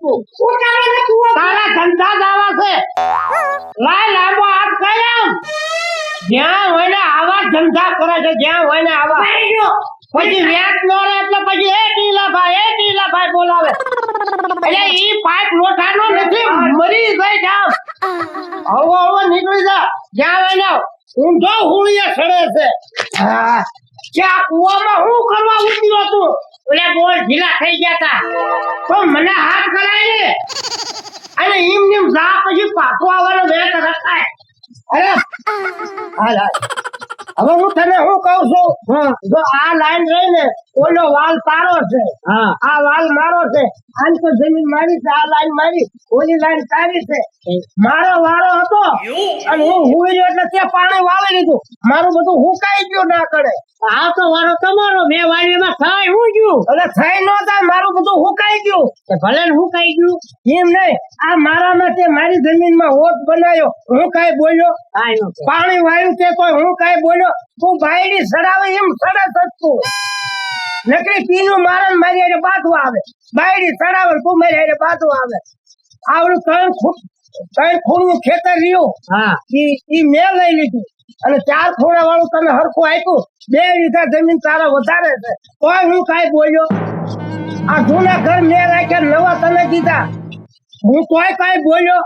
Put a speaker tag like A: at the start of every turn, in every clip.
A: તું
B: તારા ધંધા દાવા છે. લાય લાંબો હાથ કર જ્યાં હોય ને આવા ધંધા કરે છે જ્યાં હોય ને આવા પછી વ્યાજ નો રહે એટલે પછી એ ટીલાભાઈ એ ટીલાભાઈ બોલાવે. એટલે ઈ પાઇપ લોઠાનો નથી મરી ગઈ જામ હવો હવે નીકળી જા. જ્યાં હોય ને ઊંધો હુળીએ સડે છે. હા. આ કુવામાં હું કરવા ઉતર્યો તું એટલે બોલ ઢીલા થઈ ગયા તા. તો મને હાથ કરાય ને. અને એમ નેમ જા પછી પાછો આવવાનો વેત રખાય અરે હાલ હાલ. હવે હું તને શું કહું છું? જો આ લાઈન રહી ને ઓલો વાલ તારો છે. આ વાલ મારો છે. આની તો જમીન મારી છે આ લાઈન મારી. ઓલી લાઈન તારી છે. મારો વારો હતો. અને હું હુઈ ગયો એટલે તે પાણી વાળી લીધું. મારું બધું હુકાઈ ગયું ના કરે
A: આ તો વારો તમારો મેં વાડીમાં થાય હું ગયું?
B: એટલે થઈ નો થાય મારું બધું હુકાઈ ગયું.
A: કે ભલે ને હું કઈ ગયું.
B: એમ નહીં આ મારા માટે મારી જમીનમાં હોત બનાવ્યો હું કઈ બોલ્યો? પાણી વાયું છે કોઈ હું કઈ બોલ્યો? તું બાયડી સડાવે એમ સડે થતું નકરી પીનું મારે મારી હારે બાથું આવે. બાયડી સડાવે તું મારી હારે બાથું આવે. આવડું ત્રણ ત્રણ ખૂણનું ખેતર રહ્યું.
A: હા.
B: ઈ મેં લઈ લીધું. અને ચાર ખૂણા વાળું તને હરખું આપ્યું. બે વીઘા જમીન તારા વધારે છે. કોઈ હું કઈ બોલ્યો? આ જૂના ઘર મેં રાખ્યા નવા તને દીધા. હું કોઈ કઈ બોલ્યો?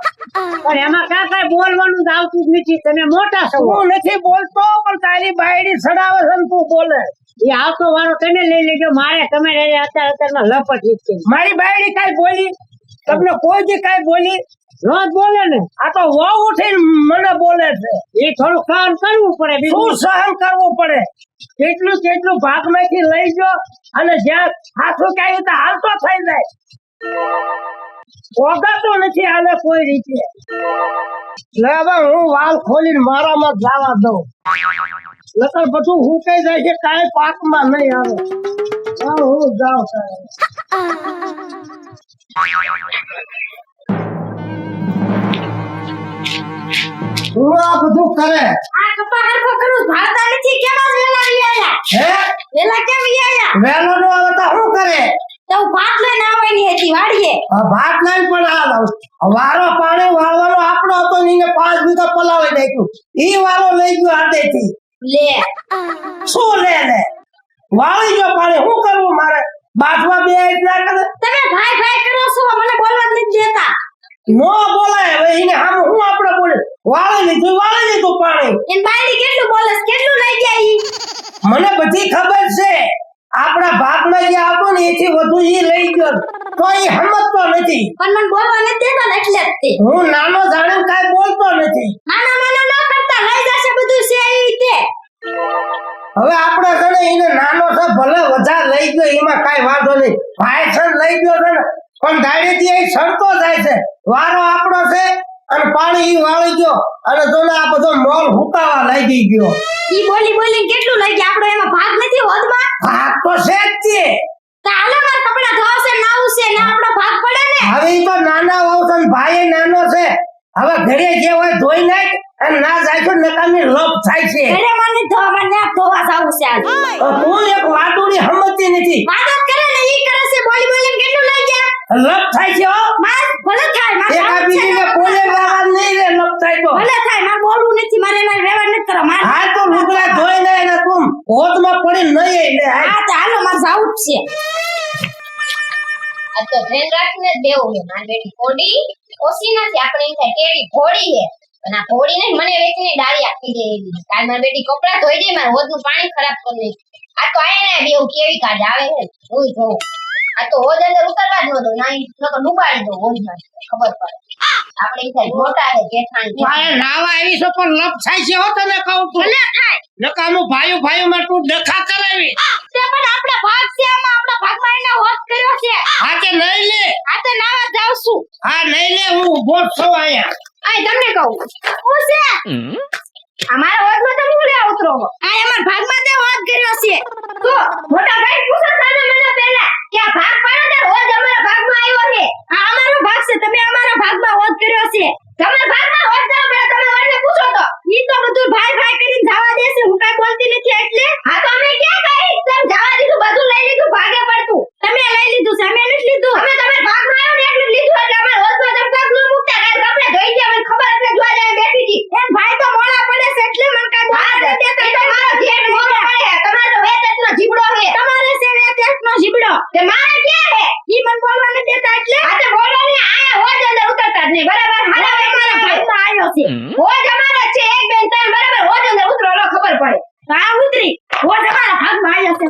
A: પણ એમાં ક્યાં કઈ બોલવાનું જ આવતું જ નથી. તને મોટા છો.
B: હું નથી બોલતો પણ તારી બાયડી સડાવે છે તું બોલે.
A: એ આવતો વારો તને લઈ લેજો. મારે તમે અત્યારે અત્યારમાં લપટ લીધી
B: મારી બાયડી કઈ બોલી? તમને કોઈ જે કઈ બોલી?
A: રોજ બોલે ને.
B: આ તો વહુ ઉઠીને મને બોલે છે.
A: એ થોડું કામ કરવું પડે
B: શું સહન કરવું પડે? કેટલું કેટલું ભાગમાંથી લઈ જો અને જ્યાં હાથું ક્યાંય તો હાલતો થઈ જાય. ઓગાતો નથી આને કોઈ રીતે. લે હવે હું વાલ ખોલીને મારામાં જવા દઉં. નકર બધું હુકાઈ જાય છે કાંઈ પાકમાં નહીં આવે. હા, હું જાઉં સાહેબ. આ બધું કરે.
C: આ કપા હરખો કરું ભારતા નથી કેમ આજ વેલા આયા?
B: હે?
C: વેલા કેમ આયા?
B: વેલો નો આવતા શું કરે?
C: તો ભાત લઈને આવવાની હતી વાડીએ.
B: આ ભાત લઈને પણ હાલ આવું. વારો પાડે વાળવાનો આપણો હતો નીને પાંચ વીઘા પલાવી નાખ્યું. ઈ વાળો લઈ ગયો હાથેથી.
C: લે.
B: શું લે લે? વાળી ગયો પાડે શું કરવું મારે? બાથમાં બે એટલા કરે
C: તમે ભાઈ ભાઈ કરો છો મને બોલવા જ નથી દેતા.
B: નો બોલાય. હવે એને આમ હું આપણે બોલે? વાળી લીધું વાળી લીધું પાણી.
C: એન બાયડી કેટલું બોલસ કેટલું લઈ ગયા
B: મને બધી ખબર છે. આપણા ભાગમાં જે આપો ને એથી વધુ ઈ લઈ ગયો. તો ઈ સમજતો નથી.
C: પણ મને બોલવા નથી દેતો ને એટલે જ તે.
B: હું નાનો જાણું કાઈ બોલતો નથી.
C: નાના નાના ન કરતા લઈ જશે બધું છે એ રીતે
B: હવે આપણે છે ને એને નાનો છે ભલે વધારે લઈ ગયો એમાં કઈ વાંધો નહીં. ભાઈ છે લઈ ગયો છે ને પણ ગાડીથી એ સડતો જાય છે. વારો આપણો છે અને પાણી ઈ વાળી ગયો અને જો આ બધો મોલ હુકાવા લાગી ગયો.
C: ઈ બોલી બોલી કેટલું લાગી આપણો એમાં ભાગ નથી હોદમાં
B: ભાગ તો છે જ
C: છે હાલો મારા કપડા ધોવશે નાવું છે ને આપણો ભાગ પડે ને?
B: હવે ઈ તો નાના હોવ છે ભાઈ નાનો છે. હવે ઘરે જે હોય ધોઈ નાખ અને ના જાય તો નકામી લપ થાય છે.
C: ઘરે મને ધોવા ને ધોવા જાવું છે આજ.
B: તું એક વાદુડી સમજતી નથી.
C: વાદત કરે ને ઈ કરે છે બોલી બોલી.
B: લપ થાય છે હો.
C: માર ભલે થાય માર
B: એક બીજીને
C: ને.
B: બોલે વાવા નહીં રે લપ થાય તો.
C: ભલે થાય માર બોલવું નથી મારે એના વ્યવહાર નથી કરો માર
B: હા તો લુગડા ધોઈ ને એને તું. હોદમાં પડી નહીં એટલે.
C: હા. તો હાલો મારે જાવું જ છે.
D: આ તો ધ્યાન રાખીને દેવો હે માર બેટી ઘોડી. ઓછી નથી આપણે એમ થાય કેવી ઘોડી હે પણ આ ઘોડી નહીં મને વેચીને ડાળી આપી દે એવી. કાલ માર બેટી કપડા ધોઈ દે મારે હોદનું પાણી ખરાબ કરી દે આ તો આયા ને બેવ કેવી કાઢ આવે હે હું જોઉં આ તો હોજ અંદર ઉતરવા જ નતો દો ના નકર ડુબાડી દો હોદમાં ખબર પડે. આપણે થાય મોટા છે જેઠાણી
B: ભાઈ નાવા આવી છો પણ લપ થાય છે હો તને કહું છું.
C: ભલે થાય.
B: નકામું ભાઈઓ ભાઈઓ માં તું ડખા કરાવી.
C: તે પણ આપણે ભાગ છે આમાં આપણા ભાગમાં એને હોજ કર્યો છે.
B: હા કે નહીં લે?
C: આ તો નાવા જાવ છું.
B: હા નહીં લે હું ઊભો છું અહીંયા.
C: આય તમને કહું. હું છે? અમારા હોદમાં તમે ઉડે ઉતરો આ અમાર ભાગમાં તે હોજ કર્યો છે. તો મોટા ભાઈ પૂછો સાને મને પહેલા કે આ ભાગ પાડો તે હોદ અમારા ભાગમાં આવ્યો
D: દેતા એટલે આ તો બોલો ને આયા હોજ અંદર ઉતરતા જ નહીં બરાબર હારા તમારા ભાગમાં આવ્યો છે હોજ અમારા છે એક બેન ત્રણ બરાબર હોજ અંદર ઉતરો લો ખબર પડે આ ઉતરી હોજ અમારા ભાગમાં આવ્યો છે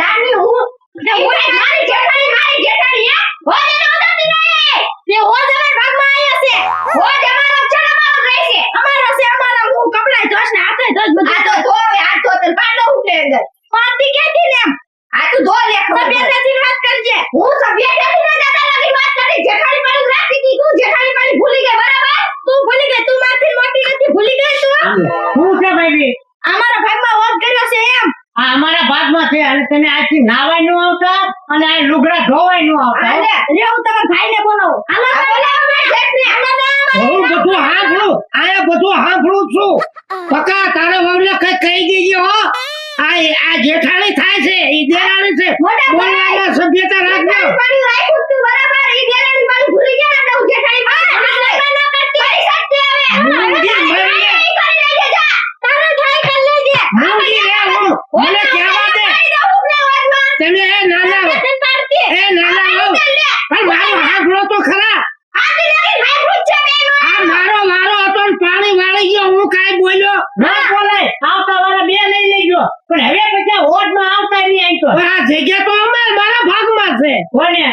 D: જાની હું તે હું મારી જેઠાણી મારી જેઠાણી હે હોજ એને ઉતરતી નહીં તે હોજ અમારા ભાગમાં આવ્યો છે હોજ અમારો ચડાવવાનો રહેશે અમારો છે અમારો હું કપડાય ધોશ ને હાથે ધોશ બધું આ તો ધોવે હાથ ધોતર પાડો ઉઠે અંદર પાડતી ક્યાંથી ને એમ આ તું ધો લે સભ્યતાથી વાત કરજે હું સભ્યતાથી ના દાદા લાગી વાત કરી જેઠાણી પાણી રાખી દી તું જેઠાણી પાણી ભૂલી ગઈ બરાબર તું ભૂલી ગઈ તું મારથી મોટી નથી ભૂલી ગઈ તું
A: શું છે ભાઈ
D: અમારા ભાગમાં વોટ કર્યો છે એમ
A: આ અમારા ભાગમાં છે અને તમે આજથી નાવાયનું આવતા અને આ લુગડા ધોવાયનું આવતા હો.
D: હાલે રે હું તમારા ભાઈને બોલાવો હાલો બોલાવો મારા જેઠને હાલો ને
B: હું બધું હાંભળું આયા બધું હાંભળું છું પકા તારા વહુને કઈ કહી દેજો હો આ આ જેઠાણી થાય છે ઈ દેરાણી છે
D: મોટા ભાઈ.
B: બોલવામાં સભ્યતા રાખજો
D: જેઠાણી પાણી રાખ્યું તું બરાબર ઈ દેરાણી પાણી ભૂલી ગયા ને હું જેઠાણી પાણી લગ્ન ન કરતી કરી શકતી હવે
B: મૂંગી મરી લે.
D: ઈ કરી લેજે જા તારે થાય કરી લેજે
B: મૂંગી રે હું મને કહેવા દે તમે એ નાના હો. એ નાના હો પણ મારો હાંભળો તો ખરા આ મારો વારો હતો ને પાણી વાળી ગયો હું કાંઈ બોલ્યો
A: ના બોલાય આવતા વાળા બે લઈ લેજો પણ હવે પછી હોટમાં આવતા નહીં આવી તો
B: પણ આ જગ્યા તો અમાર મારા ભાગમાં છે
A: કોને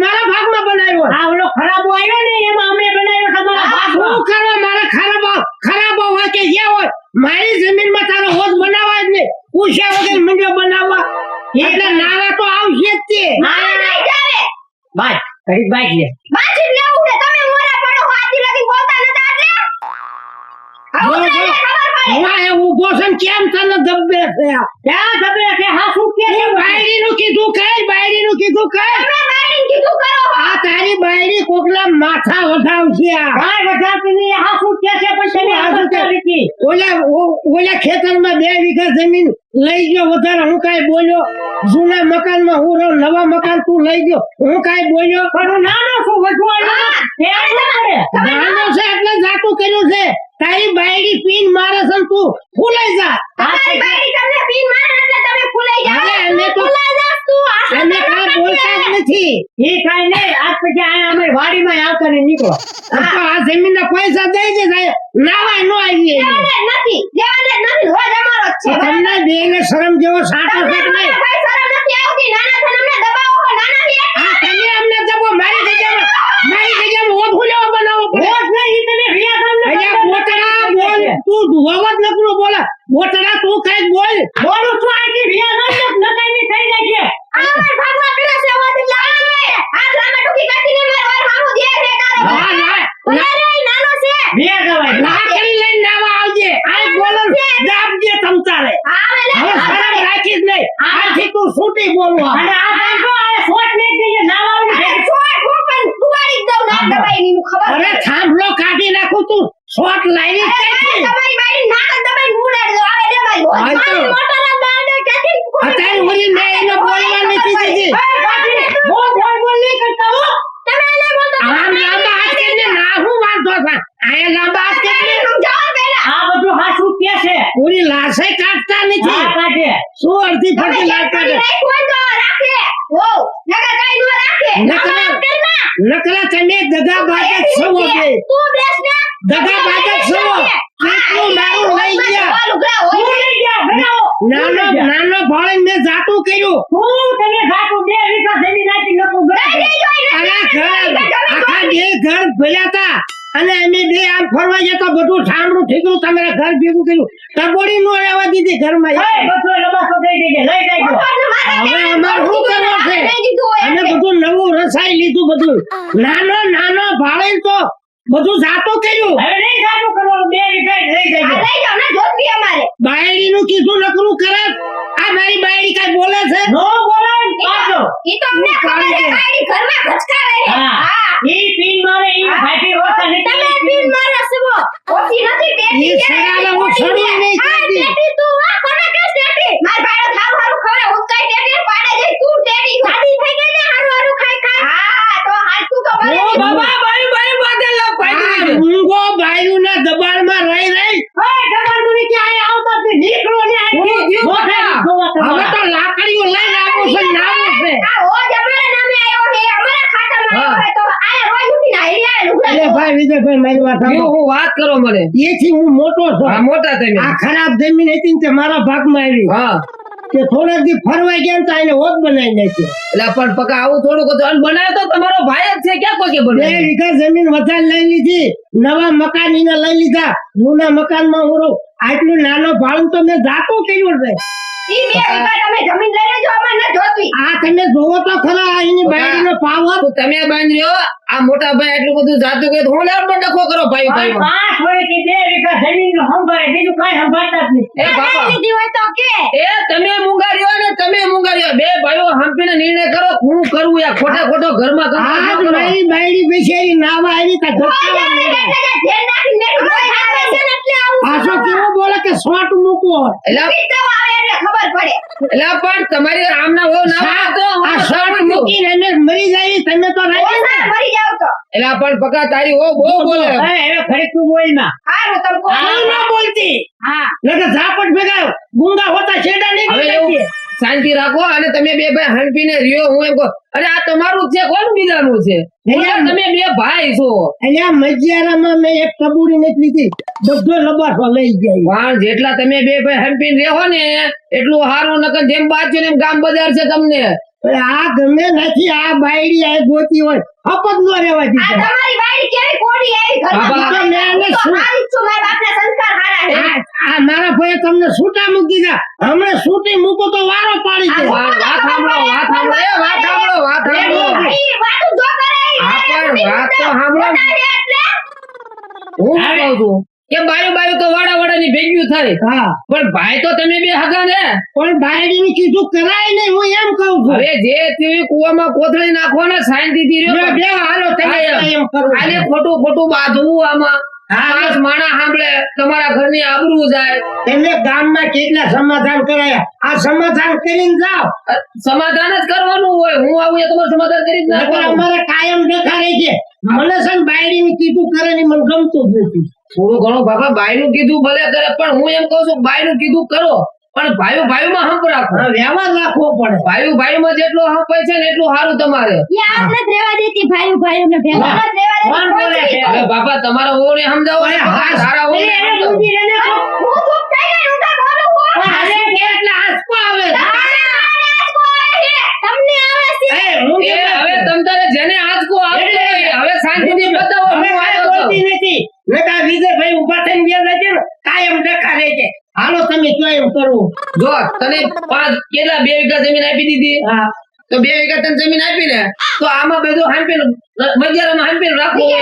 B: આ મારા ભાગમાં બનાવ્યો.
A: આ ઓલો ખરાબો આવ્યો ને એમાં અમે બનાવ્યો તમારા ભાગમાં.
B: શું કરવા મારે ખરાબો ખરાબો હોય કે જે હોય. મારી જમીનમાં તારો હોદ બનાવવા જ નહીં. પૂછ્યા વગર મંડ્યો બનાવવા. એટલે નારા તો આવશે જ તે.
A: ભાઈ ઘડીક ભાઈ લે.
B: બાયડી કોકલા માથા વધાવશે આ
A: વધાવતી નહીં. હા શું કે છે પણ તમે
B: શું
A: આ
B: હાચું કે?
A: નથી
B: ઓલા ઓલા ખેતરમાં બે વીઘા જમીન લઈ ગયો વધારે. હું કાય બોલ્યો જૂના મકાનમાં હું રહું નવા મકાન તું લઈ ગયો? હું કાંઈ બોલ્યો?
A: પણ નાનો છું વધુ આવ્યો એ આ શું કરે
B: નાનો છે એટલે જાતું કર્યું છે. તારી બાયડી પીન મારે છે તું ફૂલાઈ જા. હવે અમે તો અમે કાંઈ બોલતા જ નથી.
A: એ કાંઈ નહીં. આજ પછી આ અમે વાડીમાં આવતા ને નીકળો.
B: આ આ જમીનના પૈસા દઈ દે સાહેબ. નાવાય નો આવીએ
D: નથી. દેવાને નથી. રોજ અમારો છે.
B: તમને બેને શરમ જેવો સાટો છે નહીં?
D: શરમ નથી આવતી. નાના થઈને અમને દબાવો છો, નાના થી
B: આ તમે અમને દબો. મારી જગ્યામાં મારી જગ્યામાં ઓઠું લેવા બનાવો પડે.
A: નહીં તમે રિયા તમને
B: અલ્યા બોતડા બોલ. તું વવત નકરું બોલે બોતડા તું કંઈક બોલ.
A: બોલું છું આથી રિયા ન નકામી થઈ જાય છે
D: અમાર ભાગમાં પેલા સેવા થી લાવવાનો છે આ લાંબા ટૂંકી કાઢીને માર વાર હામું દે છે તારો
B: ના ના
D: ઓલા રે ઈ નાનો છે.
A: રિયા જવાય
B: લાકડી લઈને નાવા આવજે. આ બોલો દાબજે તમતારે હવે શરમ રાખી જ નહીં. આથી તું છૂટી બોલવા.
A: અને આ બાંધો આ શોટ નહીં થઈ નાવાની
D: અરે છોડ હું. પણ કુવાડી દઉં ના દબાઈ ની ખબર
B: અરે થાંભલો કાઢી નાખું તું. શોટ લાવી જ ક્યાંથી?
D: તમારી બાઈ નાક જ દબાઈ ઉડાડી દો આવે લે મારી બોલ
B: હા તો.
D: મારી મોટાના બાળને ક્યાંથી
B: અત્યારે ઓલી મેં એને બોલવા નથી દીધી
A: બોલ બોલ બોલ નહીં કરતા હો
D: તમે એને બોલતો
B: આમ લાંબા હાથ કરીને ના હું વાંધો છે આયા લાંબા હાથ કરીને
A: આ બધું હાસું કે છે.
B: પૂરી લાશે કાઢતા
A: હા કાઢે.
B: શું અડધી ફરતી લાગ કાઢે
D: રાખ્યું તો રાખે. વો નકર કઈ નો રાખે.
B: નકર-
D: આમાં પેલા
B: નકરા તમે દગા બાજ જ બે
D: તું બેસ ને.
B: દગા બાજ જ કેટલું મારું લઈ ગયા.
A: લઈ ગયા
B: નાનો નાનો મેં જાતું કર્યું.
A: હું તમે જાતું બે વીઘા જમીન નાખી નકું
B: આખા બે ઘર ભર્યા તા. અને અમે બે આમ ફરવા જતા બધું સાંભળું થઈ ગયું તમારા ઘર ભેગું કર્યું. તબોડી નો રહેવા દીધી ઘરમાં.
A: એ બધો લબાસો દઈ દેજે લઈ જજો.
B: હવે અમારે શું કરવું છે? અમે બધું નવું રસાઈ લીધું બધું. નાનો નાનો ભાવે તો બધું જાતો કર્યું.
A: હવે નહીં ઘાટું કરવાનું બે જ લઈ જજો
B: બાયડી નું કીધું નકરું કરે. આ મારી બાયડી કઈ બોલે છે?
A: નો બોલાય ને પાછો. હા. ઈ પીન મારે ઈ ભાઈટી રોતા નથી.
B: ઈ સરાલે હું સડી નહીં કરતી.
A: ઓ બાબા બાઈ બાઈ બાદે લગ પાડી
B: આ
A: દીધી
B: મૂંગો બાયુના દબાણમાં રહી રહી
A: ઓય તમારું કે આયા આવતા જ નહીં. નીકળો ને અહીંથી. મોઢા જોવા
B: હવે
A: તમારા.
B: તો લાકડીઓ લઈને આવું છે ને આવું છે
D: આ હોજ અમારા નામે આવ્યો છે અમારા
B: વિજયભાઈ વિજયભાઈ મારી વાત
E: શું
B: સાંભળો.
E: હું વાત કરો મને
B: એથી હું મોટો છું.
E: મોટા તમે
B: આ ખરાબ જમીન હતી ને તે મારા ભાગમાં આવી.
E: હા.
B: કે થોડાક દી ફરવા ગયા તો એને હોત બનાવી નાખ્યો.
E: એટલે પણ પકા આવું થોડુંક હતું. અને બનાવ્યો તો તમારો ભાઈ જ છે. ક્યાં કોઈ કે
B: બે વીઘા જમીન વધારે લઈ લીધી નવા મકાન એને લઈ લીધા. જૂના મકાનમાં હું રહું. આટલું નાનો ભાડું તો મેં જાતો કર્યું છે.
D: ઈ બે વીઘા તમે જમીન લઈ લેજો અમે ન જોતવી
B: આ તમે જોવો તો ખરા એની બાયડીનો પાવર
E: તો તમે બાંધ્યો આ મોટા ભાઈ એટલું બધું જાતું કે હું લેવા ડખો કરો ભાઈ ભાઈ
B: પાંચ બે વીઘા જમીન સંભાળે બીજું કઈ સંભાળતા જ નહીં.
E: એ બાપા.
D: કે?
E: એ તમે મુંગાર્યો ને તમે મુંગાર્યો. બે ભાઈઓ હંપીને નિર્ણય કરો હું કરવું યાર ખોટા ખોટો ઘરમાં કંકાસ ન
B: મારી બાયડી બેસેરી નાવા આવી તા ધક્કા પાછો કેવો બોલે કે શોર્ટ મૂકો
E: એટલે
D: પીતો આવે એટલે ખબર પડે
E: એટલે પણ તમારી આમના ના હોય તો
B: આ શર્ટ મૂકી એને મરી જાય તમે તો
D: મરી જાવ તો.
E: એટલે પણ પકા તારી વહુ બહુ બોલે.
B: હવે ફરી તું બોલ ના.
D: કો
B: હું ના બોલતી.
D: હા.
B: નકર ઝાપટ ભેગા ગુંડા હોતા છેડા નહીં
E: હવે શાંતિ રાખો અને તમે બે ભાઈ હંપીને રહ્યો. હું એમ કહો અરે આ તમારું છે. કોણ બીજાનું છે? તમે બે ભાઈ છો.
B: અહીંયા મજિયારામાં મેં એક કબૂડી નથી લીધી બધો લબાસો લઈ જાય
E: પણ જેટલા તમે બે ભાઈ હંપીને રહો ને એટલું સારું નકર જેમ બાદ ને એમ ગામ બજાર છે તમને.
B: આ ગમે નથી આ બાયડી આ ગોતી હોય હપત નો રેવા
D: આ તમારી બાયડી કેવી કોડી આવી ઘરમાં?
B: મેં એને શું-
D: છું મારા બાપના સંસ્કાર હારા
B: આ મારા ભાઈએ તમને છૂટા મૂકી દા હમણાં છૂટી મૂકો તો વારો પાડી દે.
E: વાત સાંભળો વાત સાંભળો એ વાત સાંભળો વાત સાંભળો.
D: વાત જો કરે ઈ
E: પણ વાત તો સાંભળો.
D: એટલે?
E: હું કહું છું? કે બાયું બાયું તો વાડા વાડા ની ભેગ્યું થાય.
B: હા.
E: પણ ભાઈ તો તમે બે હગા ને.
B: પણ બાયડીને કીધું કરાય નહીં હું એમ કહું છું.
E: અરે જે તેવી કુવામાં કોથળી નાખો સાઈન
B: દીધી
E: રહ્યો.
B: બે હાલો તમે એમ કરું.
E: આને ખોટું ખોટું બાંધવું આમાં.
B: હા.
E: માણા સાંભળે તમારા ઘરની આબરૂ જાય.
B: તમે ગામમાં કેટલા સમાધાન કરાયા? આ સમાધાન કરીને જાઓ.
E: સમાધાન જ કરવાનું હોય. હું આવું એ તમારે સમાધાન કરી જ
B: અમારે કાયમ દેખાડે છે મને છે ને કીધું કરે ને મને ગમતું જ નથી.
E: થોડું ઘણું બાપા બાઈ નું કીધું ભલે કરે પણ હું એમ કહું છું બાઈ નું કીધું કરો. પણ ભાઈઓ ભાઈઓમાં હંપ રાખો.
B: વ્યવહાર રાખવો પડે.
E: ભાઈઓ ભાઈઓમાં જેટલો હંપ છે ને એટલું સારું તમારે.
D: દેતી ભાઈઓ ભાઈઓને
B: છે?
E: હવે બાપા તમારા સમજાવો ને સમજાવો.
D: હું ચૂપ થઈ ગઈ હું તો બોલું
B: એટલે આંસકો આવે
D: તમને આવે છે
B: એ, હું
E: એ
B: કેમ
E: હવે તમ તારે જેને આંચકો આવતો હોય, હવે શાંતિથી બતાવો
B: હવે
E: હું
B: કાંઈ
E: આવ્યો છું.
B: બોલતી નથી નકર આ વિજયભાઈ ઊભા થઈને બેસે છે ને કાયમ દેખાડે છે હાલો તમે કયો એમ કરવું
E: જો તને પાંચ કેટલા બે વીઘા જમીન આપી દીધી?
B: હા.
E: તો બે વીઘા તને જમીન આપી ને તો આમાં બધું હાંપીને મજારામાં હાંપીને રાખવું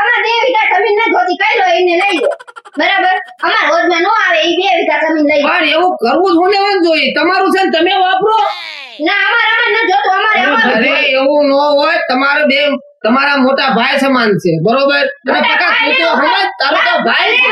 D: અમાર બે વીઘા જમીન ના ગોતી કઈ લો એને લઈ લો બરાબર? અમાર રોજમાં નો આવે એ બે વીઘા જમીન લઈ
E: પણ એવું કરવું જ હું લેવાનું જોઈએ. તમારું છે ને તમે વાપરો.
D: ના અમાર અમાર ના જોતો અમારે અમાર
E: અરે એવું ન હોય તમારે બે તમારા મોટા ભાઈ સમાન છે બરોબર? અને પકા તું તો હમણાં તારો તો ભાઈ છે.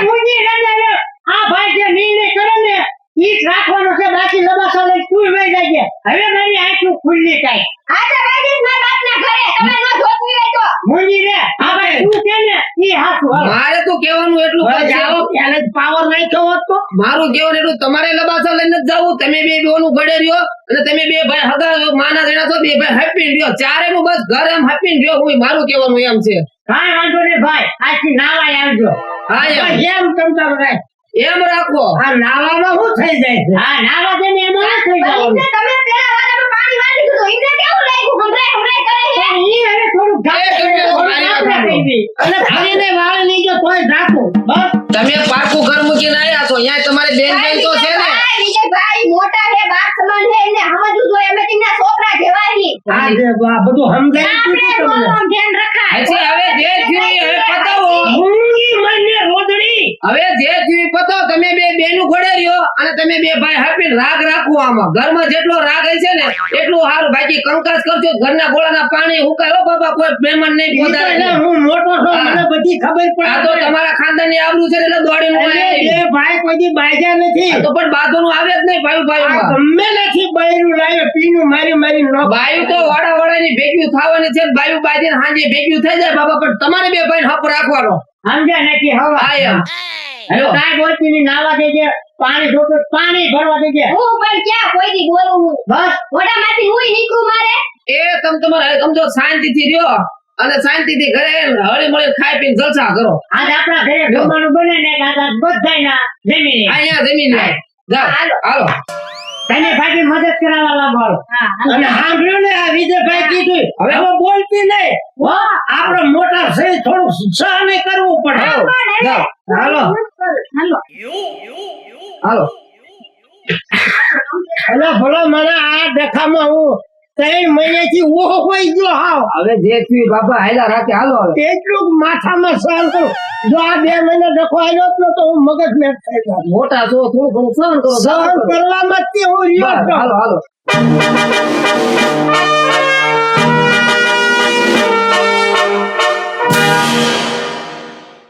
B: આ ભાઈ જે નિર્ણય કરે ને ઈ જ રાખવાનો છે બાકી લબાસો લઈ તું વહી જાય હવે મારી આંખું ખુલ્લી થાય
D: આ તો ભાઈ મારા બાપના ઘરે. તમે ન જોતું હોય તો.
B: મુંજી રે. આપણે તું કે ને ઈ હાચું
E: મારે તો કહેવાનું એટલું કે
B: જાઓ, ત્યારે જ પાવર નાખ્યો હોત તો.
E: મારું કહેવાનું એટલું તમારે લબાસા લઈને જ જાવું. તમે બે બેનું ગળે રહ્યો અને તમે બે ભાઈ હગા માના જણા છો બે ભાઈ હેપી રહ્યો. ચારે નું બસ ઘર એમ હેપી રહ્યો હું મારું કહેવાનું એમ છે.
B: કાંઈ વાંધો નહીં ભાઈ આજથી નાવાય આવજો.
E: હા એમ.
B: તમતા રાખ.
E: એમ રાખો.
B: આ નાવામાં શું થઈ જાય છે? હા નાવા છે ને એમાં થઈ
D: જાય તમે પેલા વાળાનું પાણી વાળી દીધું એમને કેવું લાગ્યું? હમણાં હમણાં કરે છે?
B: ઈ હવે થોડું ઘાટ
E: એ તમે
B: થોડુંક
E: મારી વાત
B: આપણે
E: સાંભળો.
B: કહી દઈએ. અને ફરીને તોય રાખો. બસ.
E: તમે પાકું ઘર મૂકીને આવ્યા છો અહીંયા તમારે બેન બેન તો છે ને.
D: ભાઈ, વિજયભાઈ મોટા છે બાપ સમાન છે એને સમજવું જોઈએ. અમે તેમના છોકરા જેવા છીએ.
B: આ જે બધું સમજાય
D: આપણે બોલવાનું ધ્યાન રખાય
E: હજી હવે જે થયું એ હવે પતાવો
B: મૂંગી મને રોદડી
E: હવે જે જીવી પતો તમે બે બેનું ઘોડે રહ્યો અને તમે બે ભાઈ હાપી રાગ રાખવો આમાં. ઘરમાં જેટલો રાગ હશે ને એટલું સારું. બાકી કંકાસ કરજો ઘરના ગોળાના પાણી હુકાય. બાબા કોઈ મહેમાન નહીં
B: એટલે હું મોટો છું મને બધી ખબર
E: આ તો તમારા ખાનદાનની આબરૂ છે એટલે દોડીને હું
B: એટલે ભાઈ કોઈ દી બાજ્યા નથી
E: તો પણ બાજુનું આવે જ નહીં ભાઈ ભાઈ
B: ગમે નથી બૈરું લાવ્યો પીનું મારી મારી નો
E: બાયુ તો વાડા વાડાની ભેગ્યું થવાની છે ને બાયુ બાજીને હાંજે ભેગ્યું થઈ જાય બાબા પણ તમારે બે ભાઈ હપ રાખવાનો.
B: હવે
E: હા એમ.
B: હવે કાંઈ બોલતી નહીં નાવા દેજે પાણી જોતું પાણી ભરવા દેજે
D: હું પણ ક્યાં કોઈ દી બોલું? હું
B: બસ
D: હુંય નીકળું મારે?
E: એ તમ તમારે સમજો શાંતિથી રહ્યો. અને શાંતિથી ઘરે હળી મળી ખાઈ પીને જલસા કરો.
B: આજ આપણા ઘરે જમવાનું બને ને આજ આજ બધાયના જમીને.
E: અહીંયા જમીન
D: હાલો.
E: હાલો.
B: તને પાછી મદદ કરાવવા લાગો અને સાંભળ્યું ને આ વિજયભાઈ કીધું હવે હું બોલતી નહીં આપડે મોટા છે થોડું સહને કરવું પડે.
E: હાલો.
B: હાલો.
D: હાલો
B: ભલો મને આ દેખામાં હું ત્રણ મહિનાથી ઓહો કોઈ ગયો હાવ.
E: હવે જે થયું બાપા રાખે હાલો હવે.
B: એટલું માથામાં સહન કરું. જો આ બે મહિના ડખો આવ્યો નતો હું મગજ મેં થઈ ગયો
E: મોટા છો થોડું ઘણું સહન કરો
B: સહન કરવામાં તે હું રહ્યો.
E: હાલો હાલો.